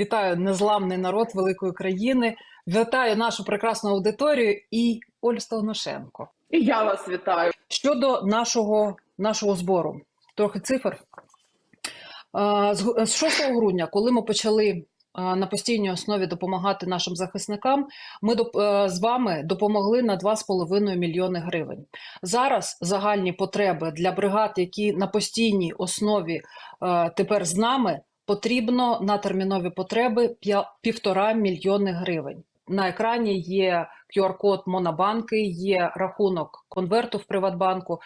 Вітаю незламний народ великої країни. Вітаю нашу прекрасну аудиторію і Олю Стогношенко. І я вас вітаю. Щодо нашого, нашого збору, трохи цифр. З з 6 грудня, коли ми почали на постійній основі допомагати нашим захисникам, ми з вами допомогли на 2,5 мільйони гривень. Зараз загальні потреби для бригад, які на постійній основі тепер з нами, потрібно на термінові потреби півтора мільйони гривень. На екрані є QR-код Монобанки, є рахунок конверту в Приватбанку.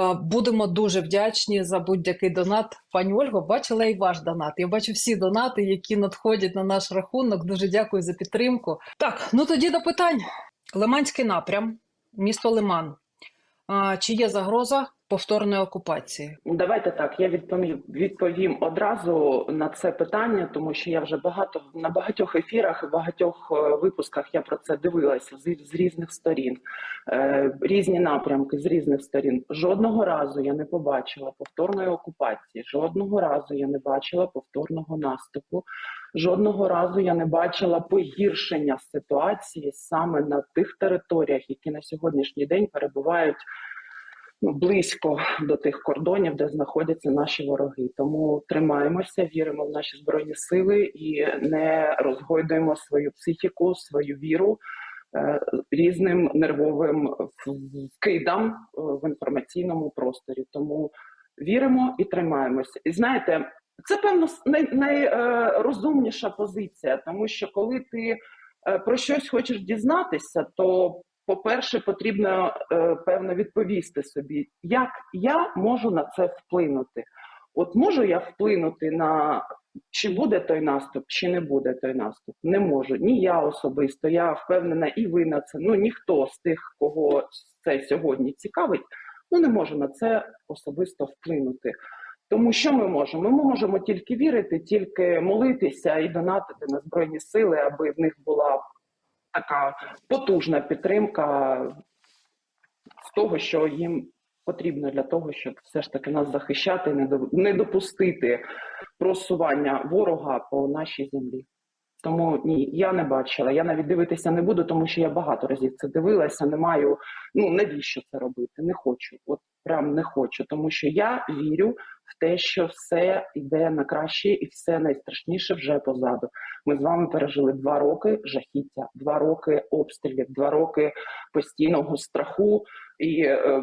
Е, Будемо дуже вдячні за будь-який донат. Пані Ольго, бачила і ваш донат. Я бачу всі донати, які надходять на наш рахунок. Дуже дякую за підтримку. Так, ну тоді до питань. Лиманський напрям, місто Лиман. Чи є загроза повторної окупації? Давайте так. Я відповім відповім одразу на це питання, тому що я вже багато на багатьох ефірах, багатьох е, випусках я про це дивилася з, з різних сторін, е, різні напрямки з різних сторін. Жодного разу я не побачила повторної окупації. Жодного разу я не бачила повторного наступу. Жодного разу я не бачила погіршення ситуації саме на тих територіях, які на сьогоднішній день перебувають ну, близько до тих кордонів, де знаходяться наші вороги. Тому тримаємося, віримо в наші збройні сили і не розгойдуємо свою психіку, свою віру е, різним нервовим вкидам е, в інформаційному просторі. Тому віримо і тримаємося. І знаєте, це певно найрозумніша позиція, тому що коли ти е, про щось хочеш дізнатися, то по-перше, потрібно е, певно відповісти собі, як я можу на це вплинути. От можу я вплинути на чи буде той наступ, чи не буде той наступ. Не можу. Ні я особисто. Я впевнена, і ви на це. Ну ніхто з тих, кого це сьогодні цікавить, ну не може на це особисто вплинути. Тому що ми можемо? Ми можемо тільки вірити, тільки молитися і донатити на збройні сили, аби в них була така потужна підтримка з того, що їм потрібно для того, щоб все ж таки нас захищати, не допустити просування ворога по нашій землі. Тому ні, я не бачила. Я навіть дивитися не буду, тому що я багато разів це дивилася. Не маю ну навіщо це робити? Не хочу. От прям не хочу, тому що я вірю в те, що все йде на краще, і все найстрашніше вже позаду. Ми з вами пережили два роки жахіття, два роки обстрілів, два роки постійного страху. І е,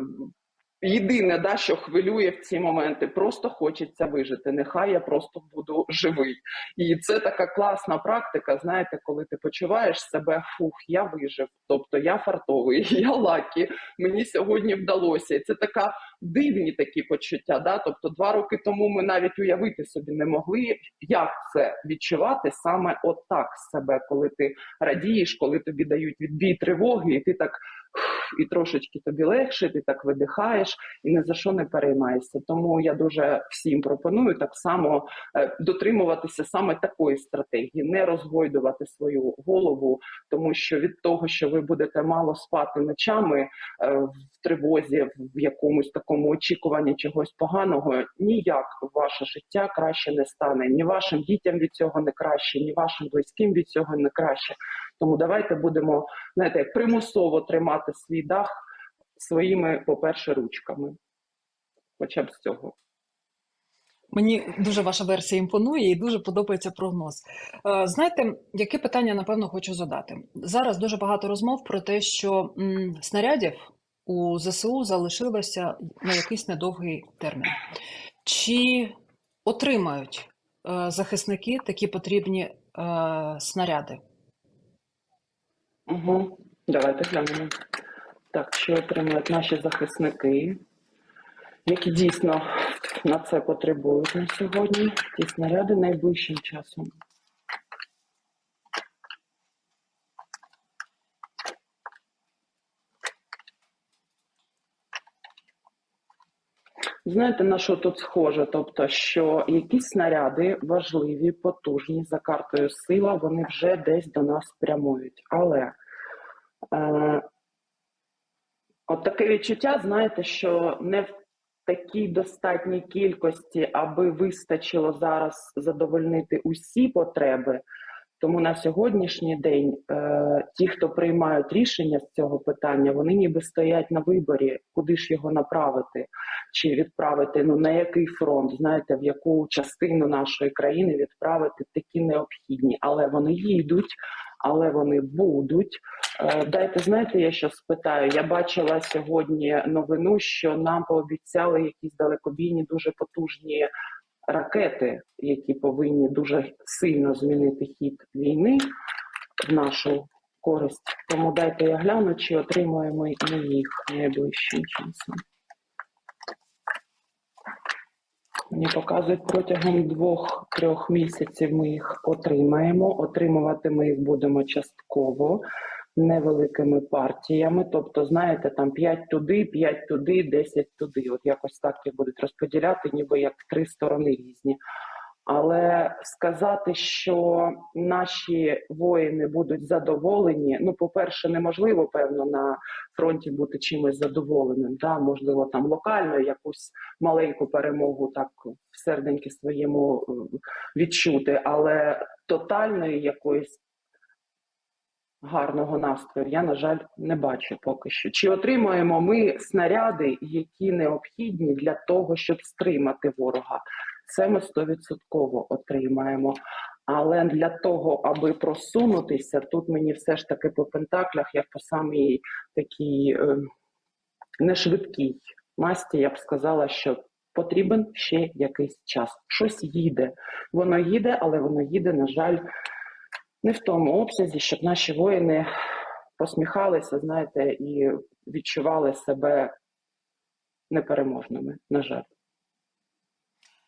єдине, да, що хвилює в ці моменти, просто хочеться вижити. Нехай я просто буду живий. І це така класна практика. Знаєте, коли ти почуваєш себе, фух, я вижив, тобто я фартовий, я лакі, мені сьогодні вдалося. І це така дивні такі почуття. Да? Тобто, два роки тому ми навіть уявити собі не могли, як це відчувати саме отак себе, коли ти радієш, коли тобі дають відбій тривоги, і ти так і трошечки тобі легше, ти так видихаєш і ні за що не переймаєшся. Тому я дуже всім пропоную так само е, дотримуватися саме такої стратегії, не розгойдувати свою голову, тому що від того, що ви будете мало спати ночами е, в тривозі, в якомусь такому очікуванні чогось поганого, ніяк ваше життя краще не стане. Ні вашим дітям від цього не краще, ні вашим близьким від цього не краще. Тому давайте будемо знаєте, примусово тримати свій дах своїми, по-перше, ручками. Хоча б з цього. Мені дуже ваша версія імпонує і дуже подобається прогноз. Е, Знаєте, яке питання напевно хочу задати? Зараз дуже багато розмов про те, що снарядів у ЗСУ залишилося на якийсь недовгий термін. Чи отримають е, захисники такі потрібні е, снаряди? Угу. Давайте глянемо. Так, що отримують наші захисники, які дійсно на це потребують на сьогодні. Ті снаряди найближчим часом. Знаєте, на що тут схоже? Тобто, що якісь снаряди важливі, потужні за картою сила, вони вже десь до нас прямують. Але е, от таке відчуття, знаєте, що не в такій достатній кількості, аби вистачило зараз задовольнити усі потреби. Тому на сьогоднішній день е, ті, хто приймають рішення з цього питання, вони ніби стоять на виборі, куди ж його направити, чи відправити ну на який фронт, знаєте, в яку частину нашої країни відправити такі необхідні, але вони їдуть, але вони будуть. Е, Дайте знаєте, я що спитаю. Я бачила сьогодні новину, що нам пообіцяли якісь далекобійні, дуже потужні ракети, які повинні дуже сильно змінити хід війни в нашу користь. Тому дайте я гляну, чи отримаємо ми їх найближчим часом. Мені показують протягом двох-трьох місяців ми їх отримаємо. Отримувати ми їх будемо частково, невеликими партіями. Тобто, знаєте, там 5 туди, 5 туди, 10 туди. От якось так їх будуть розподіляти, ніби як три сторони різні. Але сказати, що наші воїни будуть задоволені, ну, по-перше, неможливо, певно, на фронті бути чимось задоволеним. Да? Можливо, там локально якусь маленьку перемогу так в серденьки своєму е, відчути, але тотальної якоїсь гарного настрою я, на жаль, не бачу поки що. Чи отримуємо ми снаряди, які необхідні для того, щоб стримати ворога? Це ми стовідсотково отримаємо. Але для того, аби просунутися, тут мені все ж таки по пентаклях, як по самій такій е, нешвидкій масті, я б сказала, що потрібен ще якийсь час. Щось їде. Воно їде, але воно їде, на жаль, не в тому обсязі, щоб наші воїни посміхалися, знаєте, і відчували себе непереможними. На жаль.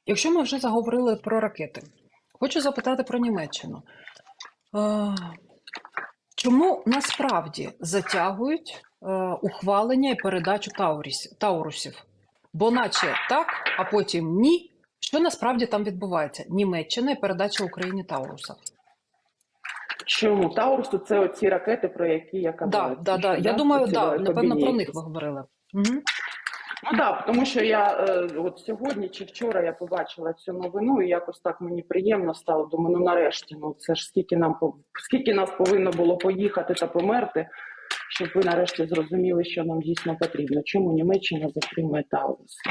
Якщо ми вже заговорили про ракети, хочу запитати про Німеччину. Е, Чому насправді затягують е, ухвалення і передачу Таурусів? Бо наче так, а потім ні. Що насправді там відбувається? Німеччина і передача Україні Тауруса. Чому Таурусу це оці ракети, про які я казала? Да, да, да. Я думаю, да, напевно, про них ви говорили. Угу. Ну так, тому що я е, от сьогодні чи вчора я побачила цю новину, і якось так мені приємно стало. Думаю, ну нарешті, ну це ж скільки нам скільки нас повинно було поїхати та померти, щоб ви нарешті зрозуміли, що нам дійсно потрібно. Чому Німеччина затримує Тауруси?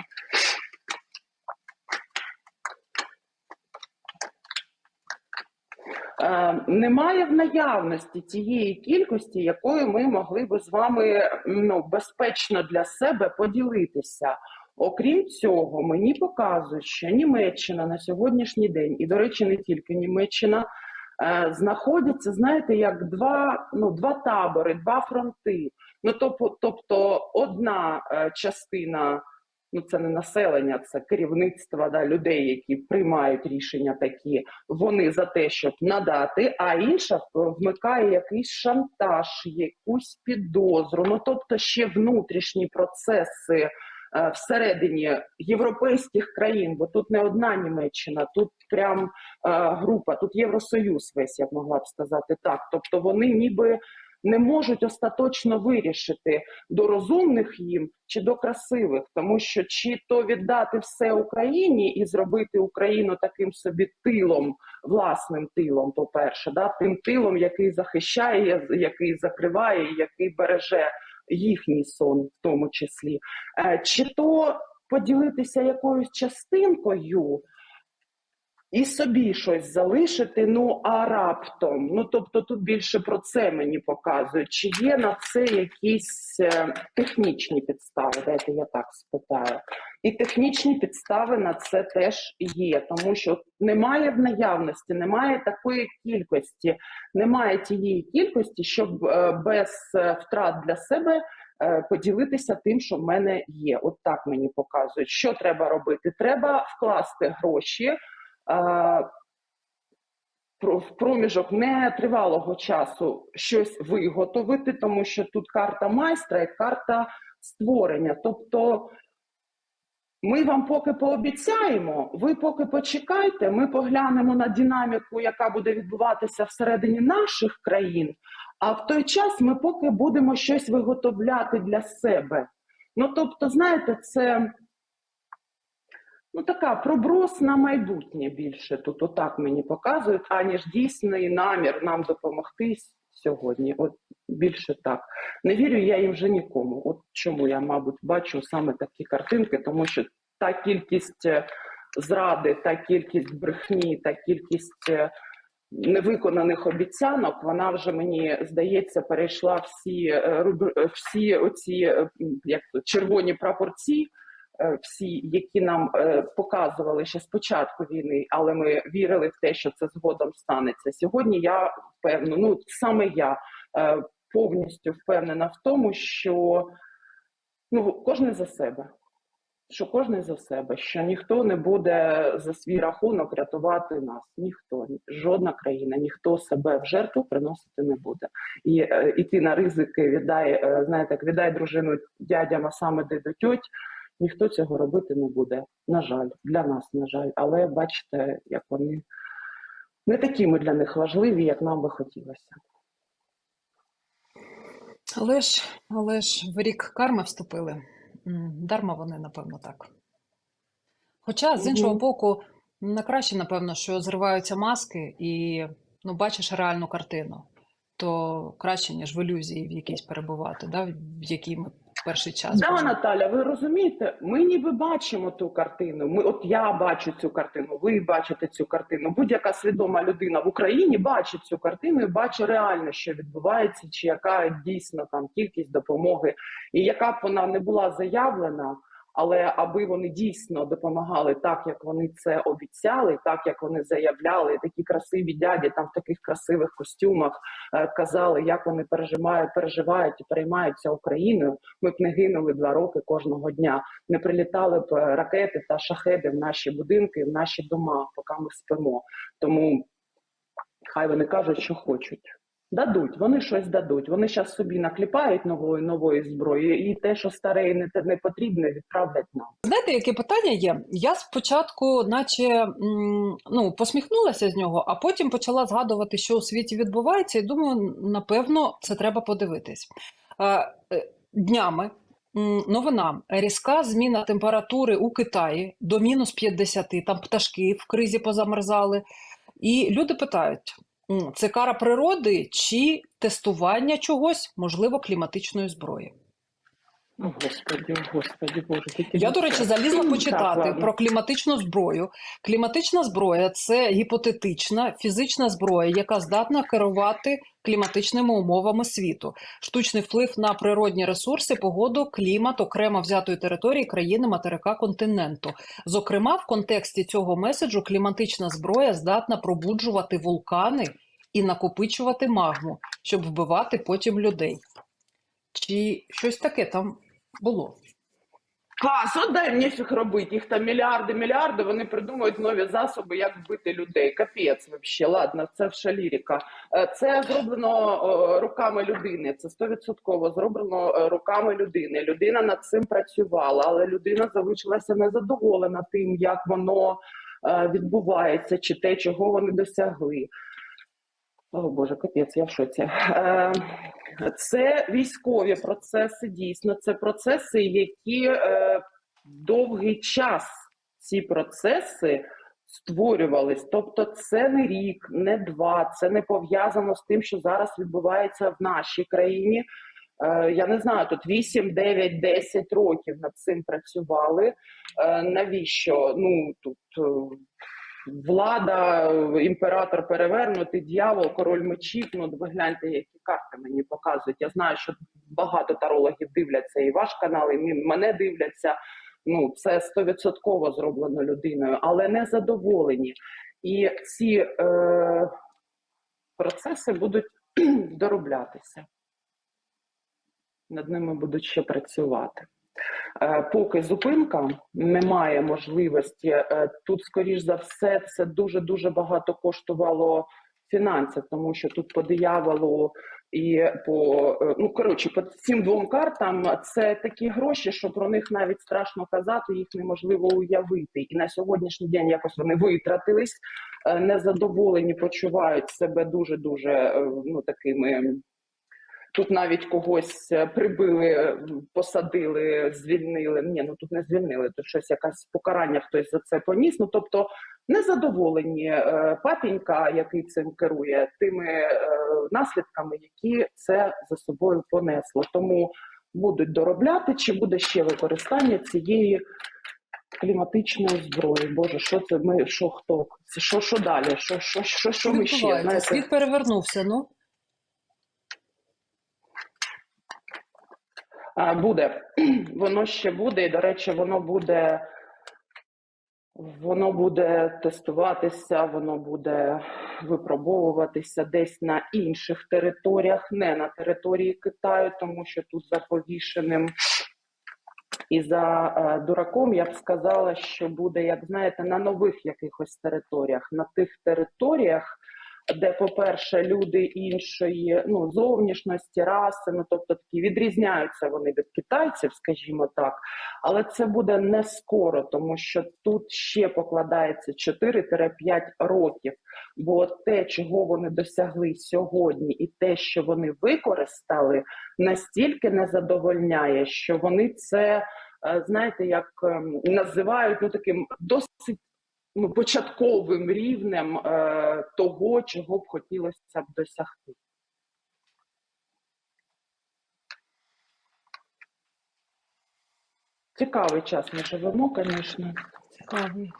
Немає в наявності тієї кількості, якою ми могли би з вами ну, безпечно для себе поділитися. Окрім цього, мені показують, що Німеччина на сьогоднішній день, і, до речі, не тільки Німеччина, е, знаходяться, знаєте, як два, ну, два табори, два фронти. Ну, тобто, тобто одна е, частина ну це не населення, це керівництво да, людей, які приймають рішення такі. Вони за те, щоб надати, а інша вмикає якийсь шантаж, якусь підозру. Ну тобто ще внутрішні процеси. е, Всередині європейських країн, бо тут не одна Німеччина, тут прям е, група, тут Євросоюз весь я б могла б сказати так. Тобто вони ніби не можуть остаточно вирішити до розумних їм чи до красивих, тому що чи то віддати все Україні і зробити Україну таким собі тилом, власним тилом, по-перше, да, тим тилом, який захищає, який закриває, який береже їхній сон, в тому числі, Е, чи то поділитися якоюсь частинкою. І собі щось залишити, ну а раптом. Ну тобто тут більше про це мені показують. Чи є на це якісь е, технічні підстави? Дайте я так спитаю. І технічні підстави на це теж є, тому що немає в наявності, немає такої кількості, немає тієї кількості, щоб е, без е, втрат для себе поділитися тим, що в мене є. От так мені показують. Що треба робити? Треба вкласти гроші в проміжок нетривалого часу щось виготовити, тому що тут карта майстра і карта створення. Тобто ми вам поки пообіцяємо, ви поки почекайте, ми поглянемо на динаміку, яка буде відбуватися всередині наших країн. А в той час ми поки будемо щось виготовляти для себе. Ну тобто, знаєте, це ну така проброс на майбутнє більше тут отак мені показують, аніж дійсний намір нам допомогти сьогодні. От більше так. Не вірю я їм вже нікому. От чому я, мабуть, бачу саме такі картинки, тому що та кількість е, зради, та кількість брехні, та кількість е, невиконаних обіцянок, вона вже мені здається перейшла всі е, всі оці як червоні прапорці, всі, які нам е, показували ще з початку війни, але ми вірили в те, що це згодом станеться. Сьогодні я впевнена, ну саме я е, повністю впевнена в тому, що ну кожен за себе. Що кожен за себе, що ніхто не буде за свій рахунок рятувати нас, ніхто, жодна країна, ніхто себе в жертву приносити не буде. І е, іти на ризики, віддай, е, знаєте, віддай дружину дядям, а саме де до тьоть, ніхто цього робити не буде. На жаль, для нас, на жаль. Але бачите, як вони не такі ми для них важливі, як нам би хотілося. Але ж, але ж в рік карми вступили. Дарма вони, напевно, так. Хоча, з іншого боку, на краще, напевно, що зриваються маски і ну, бачиш реальну картину, то краще, ніж в ілюзії в якійсь перебувати, да, в якій ми перший час. Да, можна. Наталя, ви розумієте, ми ніби бачимо ту картину. Ми, от я бачу цю картину, ви бачите цю картину. Будь-яка свідома людина в Україні бачить цю картину і бачить реально, що відбувається, чи яка дійсно там кількість допомоги, і яка б вона не була заявлена. Але аби вони дійсно допомагали так, як вони це обіцяли, так як вони заявляли, такі красиві дяді там в таких красивих костюмах е, казали, як вони переживають, переживають і переймаються Україною. Ми б не гинули два роки кожного дня, не прилітали б е, ракети та шахеди в наші будинки, в наші дома, поки ми спимо. Тому хай вони кажуть, що хочуть. Дадуть, вони щось дадуть. Вони зараз собі накліпають нової нової зброї, і те, що старе і не, не потрібне, відправлять нам. Знаєте, яке питання є? Я спочатку, наче ну, посміхнулася з нього, а потім почала згадувати, що у світі відбувається, і думаю, напевно, це треба подивитись. Е, Днями новина різка зміна температури у Китаї до мінус 50, там пташки в кризі позамерзали. І люди питають: це кара природи чи тестування чогось, можливо, кліматичної зброї? О, Господи, Господи, Боже, тільки Я, до речі, залізла почитати ладно. про кліматичну зброю. Кліматична зброя це гіпотетична фізична зброя, яка здатна керувати кліматичними умовами світу. Штучний вплив на природні ресурси, погоду, клімат окремо взятої території країни материка континенту. Зокрема, в контексті цього меседжу кліматична зброя здатна пробуджувати вулкани і накопичувати магму, щоб вбивати потім людей. Чи щось таке там було? Клас, от дай мені їх робити. Їх там мільярди, мільярди. Вони придумують нові засоби, як вбити людей. Капець, вообще. Ладно, це вже лірика. Е, Це зроблено руками людини. Це стовідсотково зроблено е, руками людини. Людина над цим працювала, але людина залишилася незадоволена тим, як воно е, відбувається, чи те, чого вони досягли. О Боже, капець, я в шоці. Це військові процеси, дійсно, це процеси, які е, довгий час ці процеси створювались. Тобто, це не рік, не два, це не пов'язано з тим, що зараз відбувається в нашій країні. Е, Я не знаю, тут 8, 9, 10 років над цим працювали. Е, Навіщо? Ну тут е, влада, імператор перевернутий, дьявол, король мечів. Ну, ви гляньте, які карти мені показують. Я знаю, що багато тарологів дивляться і ваш канал, і мене дивляться. Ну, це стовідсотково зроблено людиною, але не задоволені. І ці е, процеси будуть дороблятися. Над ними будуть ще працювати. Е, Поки зупинка немає можливості, е, тут, скоріш за все, це дуже дуже багато коштувало фінансів, тому що тут по дияволу і по е, ну коротше, по цим двом картам це такі гроші, що про них навіть страшно казати, їх неможливо уявити. І на сьогоднішній день якось вони витратились, незадоволені, почувають себе дуже дуже ну такими Тут навіть когось е, прибили, е, посадили, звільнили. Ні, ну тут не звільнили, тут щось якесь покарання хтось за це поніс. Ну тобто незадоволені е, папінька, який цим керує, тими наслідками, які це за собою понесло. Тому будуть доробляти, чи буде ще використання цієї кліматичної зброї. Боже, що це ми? Що хто? Що, що далі? Що, що, що, що ми ще? Знаєте? Світ перевернувся. Ну Буде. Воно ще буде, і, до речі, воно буде. Воно буде тестуватися, воно буде випробовуватися десь на інших територіях, не на території Китаю, тому що тут за повішеним і за е, дураком я б сказала, що буде, як знаєте, на нових якихось територіях, на тих територіях, де, по-перше, люди іншої ну, зовнішності, раси, ну тобто такі відрізняються вони від китайців, скажімо так, але це буде не скоро, тому що тут ще покладається 4-5 років. Бо те, чого вони досягли сьогодні, і те, що вони використали, настільки не задовольняє, що вони це е, знаєте, як ем, називають ну таким досить ну, початковим рівнем е, того, чого б хотілося б досягти. Цікавий час ми живемо, звісно. цікавий. І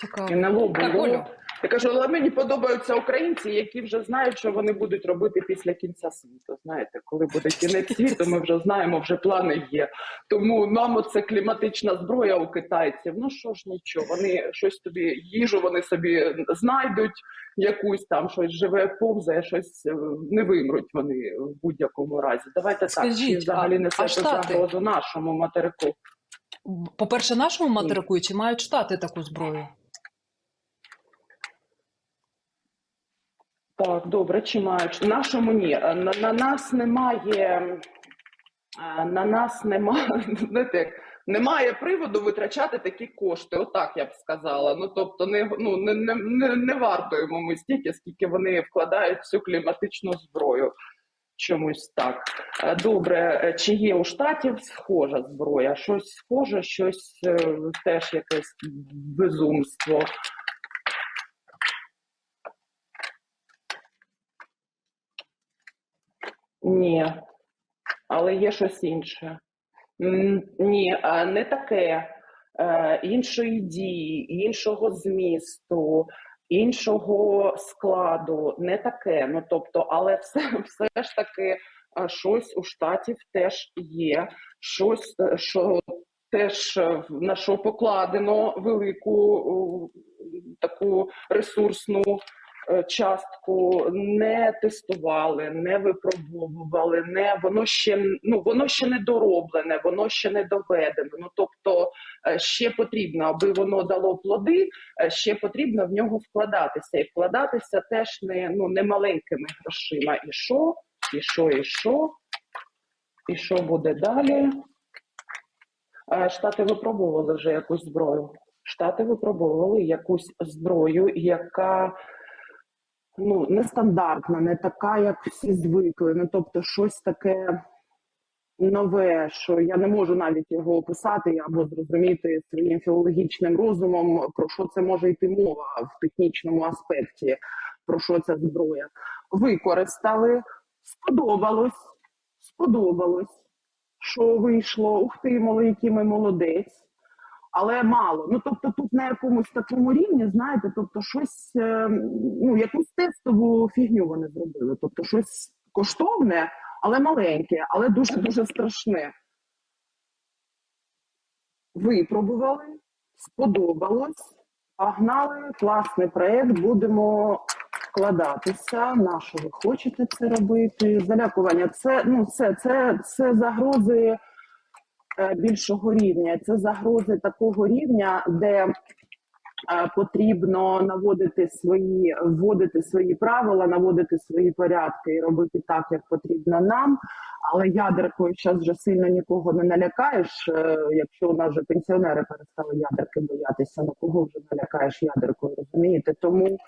Цікавий. лоб Так, було. Олю. Я кажу, але мені подобаються українці, які вже знають, що вони будуть робити після кінця світу. Знаєте, коли буде кінець світу, ми вже знаємо, вже плани є. Тому нам оце кліматична зброя у китайців. Ну що ж нічого, вони щось тобі їжу, вони собі знайдуть якусь там щось живе, повзає, щось е, не вимруть вони в будь-якому разі. Давайте так, чи взагалі а Штати? загрозу нашому материку. По-перше, нашому материку, чи мають штати таку зброю? Так, добре, чи мають нашому ні. Е, На, на нас немає. е, На нас немає, знаєте, немає приводу витрачати такі кошти. Отак я б сказала. Ну тобто, не ну не, не, не, не вартуємо ми стільки, скільки вони вкладають в цю кліматичну зброю. Чомусь так. Е, Добре, чи є у штатів схожа зброя? Щось схоже, щось теж якесь безумство. Ні, але є щось інше. Ні, не таке. Е, Іншої дії, іншого змісту, іншого складу, не таке. Ну тобто, але все, все ж таки щось у штатів теж є, щось, е, що теж е, на що покладено велику таку ресурсну частку не тестували, не випробовували, не воно ще ну воно ще не дороблене, воно ще не доведено. Ну тобто е, ще потрібно, аби воно дало плоди, е, ще потрібно в нього вкладатися, і вкладатися теж не ну не маленькими грошима. І що, і що, і що, і що буде далі? Е, Штати випробовували вже якусь зброю. Штати випробовували якусь зброю, яка ну нестандартна, не така, як всі звикли. Ну тобто, щось таке нове, що я не можу навіть його описати або зрозуміти своїм філологічним розумом, про що це може йти мова в технічному аспекті, про що ця зброя. Використали, сподобалось, сподобалось, що вийшло. Ух ти, який ми молодець. Але мало. Ну тобто, тут на якомусь такому рівні, знаєте, тобто щось, е, ну якусь тестову фігню вони зробили. Тобто щось коштовне, але маленьке, але дуже дуже страшне. Випробували, сподобалось, погнали, класний проєкт, будемо вкладатися. На ви хочете це робити? Залякування. Це ну це, це, це загрози більшого рівня. Це загрози такого рівня, де е, потрібно наводити свої, вводити свої правила, наводити свої порядки і робити так, як потрібно нам. Але ядеркою зараз вже сильно нікого не налякаєш. Е, Якщо у нас вже пенсіонери перестали ядерки боятися, на кого вже налякаєш ядеркою, розумієте? Тому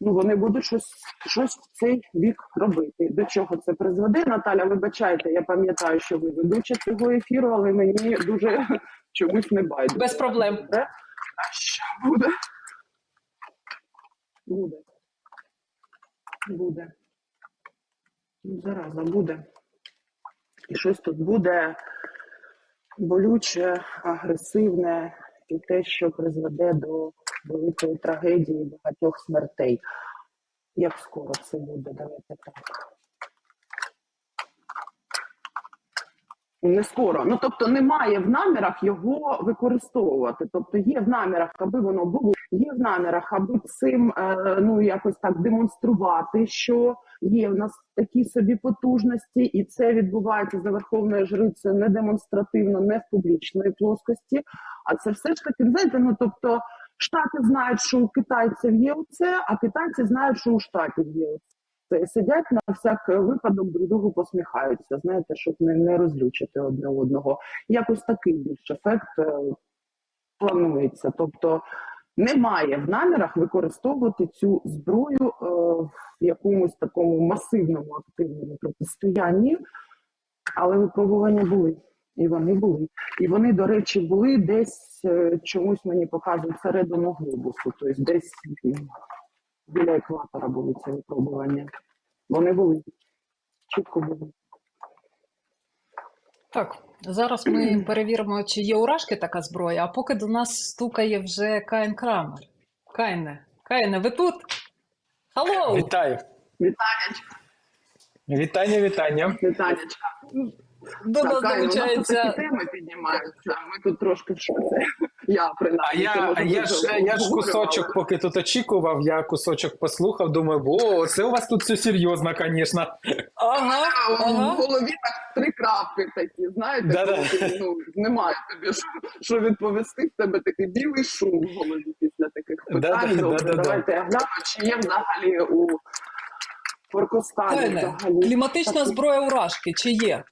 ну вони будуть щось, щось в цей вік робити. До чого це призведе? Наталя, вибачайте, я пам'ятаю, що ви ведуча цього ефіру, але мені дуже чомусь не байдуже. Без проблем. А що буде? Буде. Буде. Ну, Зараза, буде. І щось тут буде болюче, агресивне, і те, що призведе до великої трагедії багатьох смертей. Як скоро це буде? Давайте так. Не скоро. Ну тобто немає в намірах його використовувати. Тобто є в намірах, аби воно було, є в намірах, аби цим е, ну якось так демонструвати, що є в нас такі собі потужності, і це відбувається за верховною жрицею не демонстративно, не в публічної плоскості. А це все ж таки, знаєте, ну тобто. Штати знають, що у китайців є оце, а китайці знають, що у штатів є оце. Сидять на всяк випадок, друг другу посміхаються, знаєте, щоб не, не розлючити одне одного. Якось такий більш ефект е, планується. Тобто немає в намірах використовувати цю зброю е, в якомусь такому масивному активному протистоянні, але випробування були. І вони були. І вони, до речі, були десь е, чомусь мені показують середину глобусу, тобто десь біля екватора були ці випробування. Вони були. Чітко були. Так, зараз ми перевіримо, чи є у Рашки така зброя, а поки до нас стукає вже Каїн Крамер. Кайне, Кайне, ви тут? Халлоу! Вітаю. Вітанечка, Вітання, вітання. Вітанечка. До нас долучається. теми піднімаються. Ми тут трошки в шоці. Я принаймні. А я, а я ж я ж кусочок, поки тут очікував, я кусочок послухав, думаю, о, це у вас тут все серйозно, звісно. Ага, А в голові так три крапки такі, знаєте, Да-да. коли ну, немає тобі що, що відповісти, в тебе такий білий шум в голові після таких питань. Добре, да-да-да. давайте я гляну, чи є взагалі у Форкостані кліматична зброя у Рашки, чи є?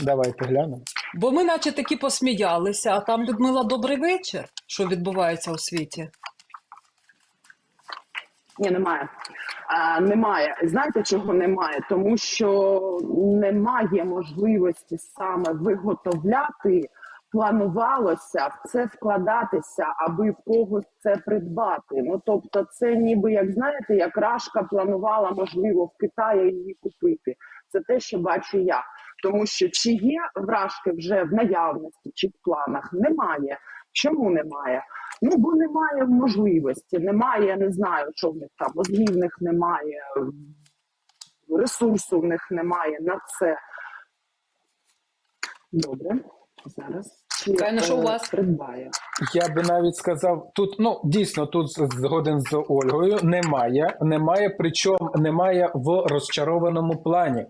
Давайте глянемо. Бо ми наче таки посміялися, а там Людмила, добрий вечір. Що відбувається у світі? Ні, немає. А, немає. Знаєте, чого немає? Тому що немає можливості саме виготовляти, планувалося в це вкладатися, аби в когось це придбати. Ну тобто, це ніби як знаєте, як Рашка планувала, можливо, в Китаї її купити. Це те, що бачу я. Тому що чи є вражки вже в наявності чи в планах? Немає. Чому немає? Ну, бо немає можливості, немає, я не знаю, що в них там, в них немає, ресурсу в них немає на це. Добре, зараз. Чи, Кайна, що у вас? Придбає. Я би навіть сказав, тут ну дійсно тут згоден з Ольгою. Немає, немає, причому немає в розчарованому плані.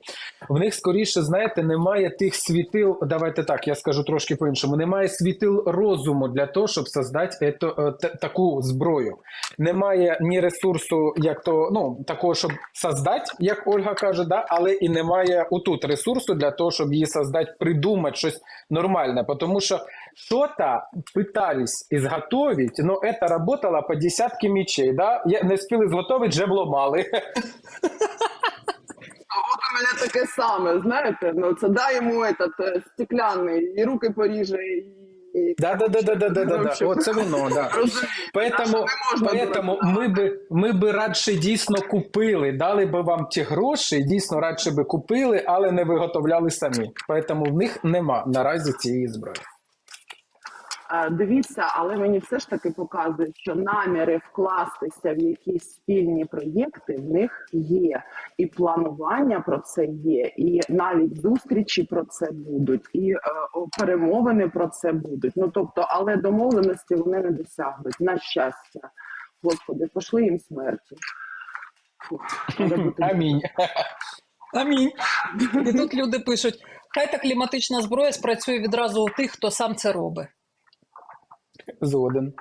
В них скоріше, знаєте, немає тих світил. Давайте так, я скажу трошки по-іншому. Немає світил розуму для того, щоб создати ето, е, та- таку зброю. Немає ні ресурсу, як то ну такого, щоб создати, як Ольга каже, да, але і немає отут ресурсу для того, щоб її создати, придумати щось нормальне. Тому що что-то пытались изготовить, но это работало по десятки мечей, да? Я не спіли зготовити, вже вломали. А от у мене таке саме, знаєте, ну це дай йому этот е, стеклянний, і руки поріже, і. Да, да, да, да, да, да, да, да. Вообще. Оце воно, да. Розумію, Поэтому, що не можна поэтому дуракувати. ми би, ми би радше дійсно купили, дали би вам ті гроші, дійсно радше би купили, але не виготовляли самі. Поэтому в них нема наразі цієї зброї. Е, Дивіться, але мені все ж таки показує, що наміри вкластися в якісь спільні проєкти в них є, і планування про це є, і навіть зустрічі про це будуть, і е, перемовини про це будуть. Ну тобто, але домовленості вони не досягнуть. На щастя, господи, пошли їм смерті. Фух, Амінь. Амінь. І тут люди пишуть: хай та кліматична зброя спрацює відразу у тих, хто сам це робить. Згоден.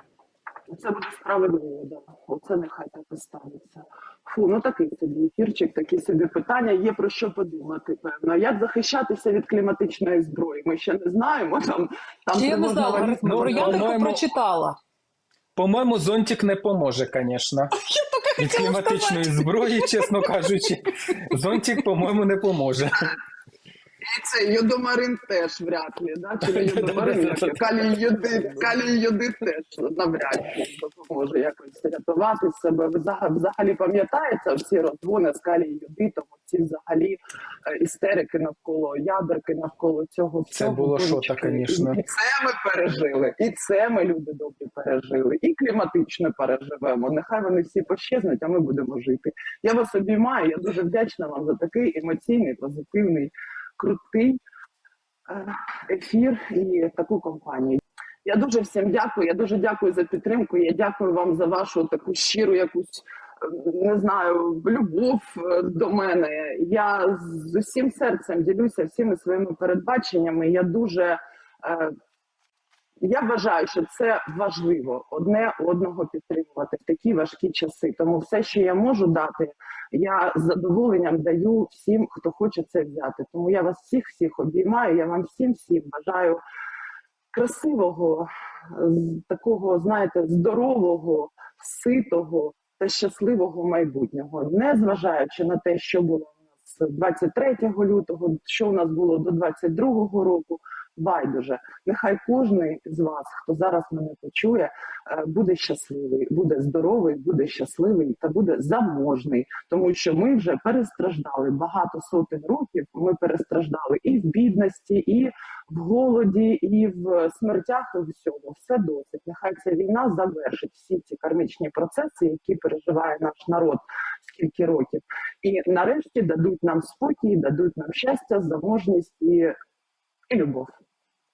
Це буде справедливо, да. Оце нехай так і станеться. Фу, ну такий собі ефірчик, такі собі питання. Є про що подумати, певно. Як захищатися від кліматичної зброї? Ми ще не знаємо. Там, там я не знала, Ну, про буде- ядерку прочитала. По-моєму, зонтик не поможе, звісно. Від кліматичної зброї, чесно кажучи, зонтик, по-моєму, не поможе. І це йодомарин теж вряд ли, да? Чи не йодомарин, калій йодит, калій теж навряд чи допоможе якось рятувати себе. Взагалі, взагалі пам'ятаєте всі розгони з калій йодитом, ці взагалі е, істерики навколо ядерки, навколо цього Це було Божечки. що-то. І це ми пережили, і це ми люди добрі пережили, і кліматично переживемо. Нехай вони всі пощезнуть, а ми будемо жити. Я вас обіймаю. Я дуже вдячна вам за такий емоційний, позитивний, крутий е, ефір і таку компанію. Я дуже всім дякую. Я дуже дякую за підтримку. Я дякую вам за вашу таку щиру якусь. е, Не знаю, любов е, до мене. Я з усім серцем ділюся всіми своїми передбаченнями. Я дуже е, я вважаю, що це важливо одне одного підтримувати в такі важкі часи. Тому все, що я можу дати, я з задоволенням даю всім, хто хоче це взяти. Тому я вас всіх всіх обіймаю. Я вам всім всім бажаю красивого, такого, знаєте, здорового, ситого та щасливого майбутнього, не зважаючи на те, що було у нас 23 лютого, що у нас було до 22 року. Байдуже, нехай кожен з вас, хто зараз мене почує, е, буде щасливий, буде здоровий, буде щасливий та буде заможний, тому що ми вже перестраждали багато сотень років. Ми перестраждали і в бідності, і в голоді, і в смертях, і всьому. Все досить. Нехай ця війна завершить всі ці кармічні процеси, які переживає наш народ скільки років, і нарешті дадуть нам спокій, дадуть нам щастя, заможність і, і любов.